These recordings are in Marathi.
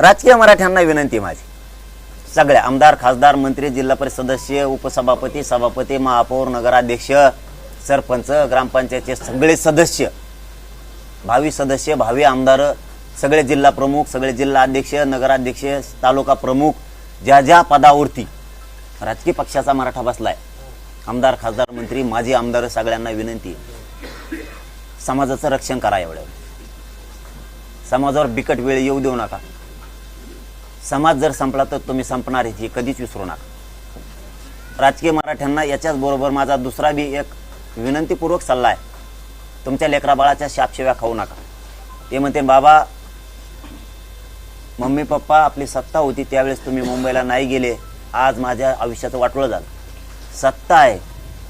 राजकीय मराठ्यांना विनंती माझी. सगळ्या आमदार खासदार मंत्री जिल्हा परिषद सदस्य उपसभापती सभापती महापौर नगराध्यक्ष सरपंच ग्रामपंचायतचे सगळे सदस्य भावी सदस्य भावी आमदार सगळे जिल्हा प्रमुख सगळे जिल्हा अध्यक्ष नगराध्यक्ष तालुका प्रमुख ज्या ज्या पदावरती राजकीय पक्षाचा मराठा बसलाय आमदार खासदार मंत्री माजी आमदार सगळ्यांना विनंती समाजाचं रक्षण करा एवढं. समाजावर बिकट वेळ येऊ देऊ नका. समाज जर संपला तर तुम्ही संपणार हे कधीच विसरू नका. राजकीय मराठ्यांना याच्याच बरोबर माझा दुसरा बी एक विनंतीपूर्वक सल्ला आहे. तुमच्या लेकरा बाळाच्या शापशिव्या खाऊ नका. ते म्हणते बाबा मम्मी पप्पा आपली सत्ता होती त्यावेळेस तुम्ही मुंबईला नाही गेले. आज माझ्या आयुष्याचं वाटोळं झालं. सत्ता आहे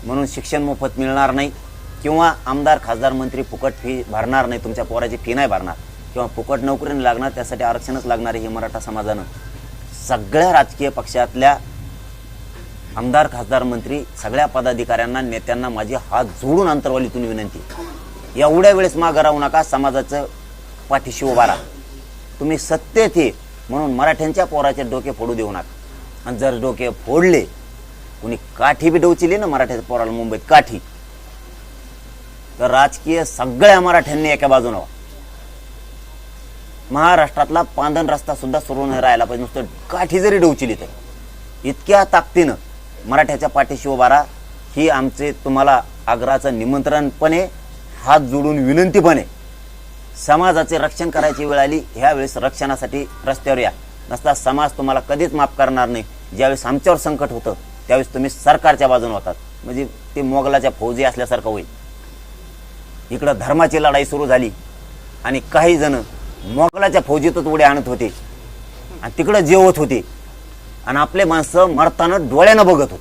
म्हणून शिक्षण मोफत मिळणार नाही किंवा आमदार खासदार मंत्री फुकट फी भरणार नाही तुमच्या पोराची फी नाही भरणार. किंवा फुकट नोकरीने लागणार त्यासाठी आरक्षणच लागणार आहे हे मराठा समाजानं. सगळ्या राजकीय पक्षातल्या आमदार खासदार मंत्री सगळ्या पदाधिकाऱ्यांना नेत्यांना माझी हात जोडून अंतरवालीतून विनंती. एवढ्या वेळेस मागं राहू नका समाजाचं पाठीशी उभा राहा. तुम्ही सत्तेत हे म्हणून मराठ्यांच्या पोराचे डोके फोडू देऊ नका. आणि जर डोके फोडले कुणी काठी बी डोचिली ना मराठ्याच्या पोराला मुंबईत काठी. तर राजकीय सगळ्या मराठ्यांनी एका बाजूनं व्हा. महाराष्ट्रातला पांधन रस्ता सुद्धा सुरू नाही राहायला पाहिजे. नुसतं काठी जरी डोवचिली तर. इतक्या ताकदीनं मराठ्याच्या पाठीशी उभारा ही आमचे तुम्हाला आग्रहाचं निमंत्रण पण आहे हात जोडून विनंती पण आहे समाजाचे रक्षण करायची वेळ आली. ह्यावेळेस रक्षणासाठी रस्त्यावर या. नसता समाज तुम्हाला कधीच माफ करणार नाही. ज्यावेळेस आमच्यावर संकट होतं त्यावेळेस तुम्ही सरकारच्या बाजूने होतात. म्हणजे ते मोगलाच्या फौजी असल्यासारखं होईल. इकडं धर्माची लढाई सुरू झाली. आणि काही जण मोगलाच्या फौजीतच उड्या आणत होते. आणि तिकडं जेवत होते. आणि आपले माणसं मरताना डोळ्यानं बघत होते.